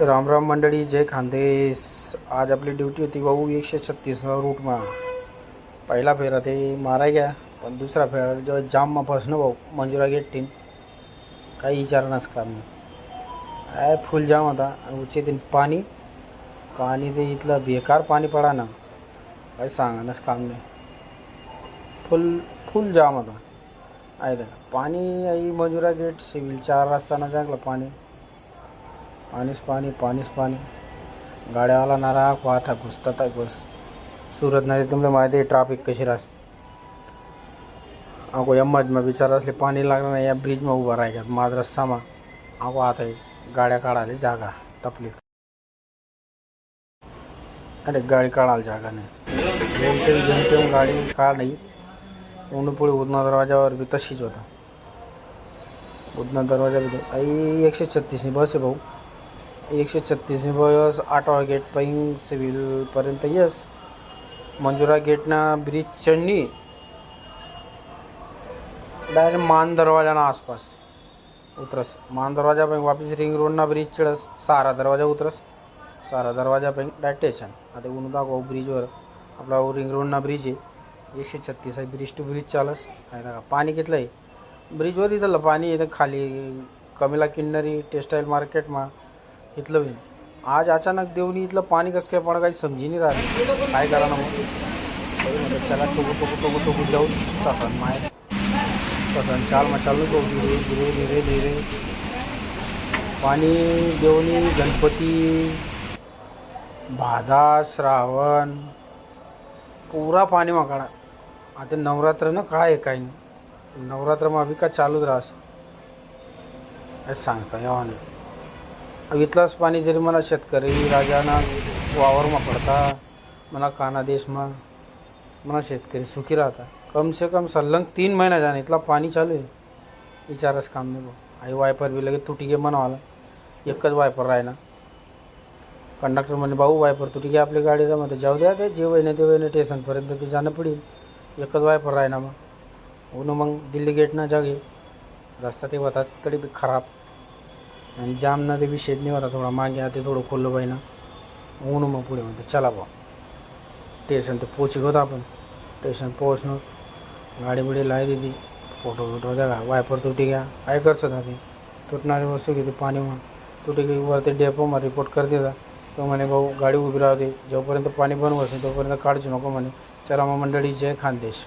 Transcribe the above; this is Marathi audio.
राम राम मंडळी जय खानदेश. आज आपली ड्युटी होती भाऊ एकशे छत्तीस रूटमा. पहिला फेरा ते मारा गया पण दुसरा फेरा जेव्हा जाममा फसणं भाऊ मंजुरा गेट टीन काही विचारणाच काम नाही काय फुल जाम होता. आणि उचे पाणी. पाणी ते इथलं बेकार पाणी पडा ना. काही सांगणंच काम नाही. फुल फुल जाम होता. आहे पाणी आई मंजुरा गेट सिव्हिल चार रस्त्यानं चांगलं पाणी. पाणीच पाणी पाणीच पाणी. गाड्यावाला नारा वाहता घुसतात आहे घुस. सुरत नाही तुम्हाला माहिती आहे ट्राफिक कशी राहते. अगो यम्माजमा विचार असले पाणी लागलं नाही या ब्रिजमा उभा राहायच्या माझ रस्तामा अगो आता गाड्या काढायला जागा तपली अरे गाडी काढायला जागा नाही. जेमतेम जेमतेम गाडी काढ नाही म्हणून पुढे उदना दरवाजावर बी तशीच होता. उदना दरवाजा बी आई एकशे छत्तीसनी बस आहे भाऊ. एकशे छत्तीस बस आठवा गेट पैंग सिव्हिलपर्यंत येस मंजुरा गेटना ब्रिज चढणी. डायरेक्ट मान दरवाजाना आसपास. उतरस. मान दरवाजा पण वापिस रिंग रोडना ब्रिज चढस. सारा दरवाजा उतरस. सारा दरवाजा पण डायरेक्ट स्टेशन आता ऊन दाखव ब्रिजवर आपला रिंग रोडना ब्रिज आहे. एकशे छत्तीस आहे ब्रिज टू ब्रिज चालस. आहे ना पाणी घेतलं आहे? ब्रिजवर इथलं पाणी इथं खाली कमिला किन्नरी टेक्सटाईल मार्केटमा इथलं बी. आज अचानक देऊनी इथलं पाणी कसं काय पण काही समजी नाही राहिलं. काय करा ना मग? चला टोकू टोकू टोकू टोकू जाऊ सासन माय सासन चाल मग चालू जाऊ धीरे धीरे धीरे धीरे. पाणी देवणी गणपती भादा श्रावण. पुरा पाणी माकाडा. आता नवरात्र ना काय आहे काही नाही. नवरात्रमा बी का चालूच राहस. सांगता यावा नाही. इथलाच पाणी जरी मला शेतकरी राजाना वावरमा पडता मला काना देशमा मला शेतकरी सुखी राहता. कम से कम सल्लंग तीन महिना जाणे इथला पाणी चालू आहे. विचारच काम नाही भाऊ. आई वायपर बी लगेच तुटी गे म्हणावाला एकच वायपर राहिना. कंडक्टर म्हणे भाऊ वायपर तुटी घे आपली गाडीला म्हणते जाऊ द्या ते जे वहिने ते वहिने स्टेशनपर्यंत ते जाणं पडेल. एकच वायपर राही ना मग ऊन मग दिल्ली गेटनं जागे. रस्ता ते वताच तरी बी खराब. आणि जामना ते विषय नाही थोडा. मागे आता थोडं खोललं पाहिजे ना ऊन मग पुढे म्हणते चला बा स्टेशन तर पोच घेतो आपण. स्टेशन पोहोचणं. गाडी बिडी लाई दिली. फोटो बिटो द्या वायपर तुटी घ्या. काय करसत ते? तुटणारी वस्तू घेते पाणी म्हणून. तुटी घे वरती डेपो मग रिपोर्ट करते जा तो म्हणे भाऊ गाडी उभी राहते जोपर्यंत पाणी बंद नाही तोपर्यंत काढची नको म्हणे. चला मग मंडळी जय खानदेश.